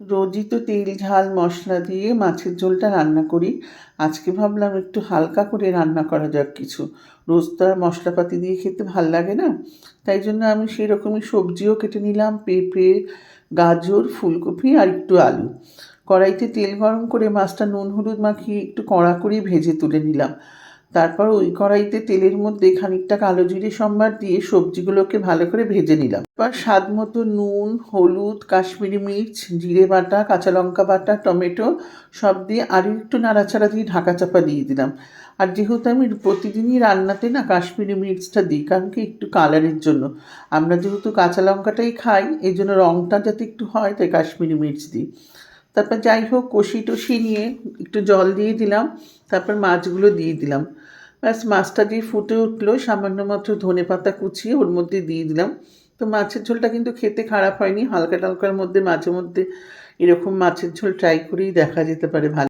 রোজই তো তেল, ঝাল, মশলা দিয়ে মাছের ঝোলটা রান্না করি। আজকে ভাবলাম একটু হালকা করে রান্না করা যাক কিছু। রোজ তো আর মশলাপাতি দিয়ে খেতে ভালো লাগে না। তাই জন্য আমি সেরকমই সবজিও কেটে নিলাম, পেঁপে, গাজর, ফুলকপি আর একটু আলু। কড়াইতে তেল গরম করে মাছটা নুন, হলুদ মাখিয়ে একটু কড়া করে ভেজে তুলে নিলাম। তারপর ওই কড়াইতে তেলের মধ্যে খানিকটা কালো জিরে সম্বার দিয়ে সবজিগুলোকে ভালো করে ভেজে নিলাম। এবার স্বাদ মতো নুন, হলুদ, কাশ্মীরি মির্চ, জিরে বাটা, কাঁচা লঙ্কা বাটা, টমেটো সব দিয়ে আরও একটু নাড়াচাড়া দিয়ে ঢাকা চাপা দিয়ে দিলাম। আর যেহেতু আমি প্রতিদিনই রান্নাতে না কাশ্মীরি মির্চটা দিই, কারণ কি একটু কালারের জন্য। আমরা যেহেতু কাঁচা লঙ্কাটাই খাই এই জন্য রঙটা যাতে একটু হয়, তাই কাশ্মীরি মির্চ দিই। তারপর যাই হোক, কষি টষি নিয়ে একটু জল দিয়ে দিলাম, তারপর মাছগুলো দিয়ে দিলাম। ব্যাস, মাছটা দিয়ে ফুটে উঠল, সামান্য মাত্র ধনে পাতা কুচিয়ে ওর মধ্যে দিয়ে দিলাম। তো মাছের ঝোলটা কিন্তু খেতে খারাপ হয়নি হালকা টালকার মধ্যে, মাঝে মধ্যে এরকম মাছের ঝোল ট্রাই করেই দেখা যেতে পারে ভালো।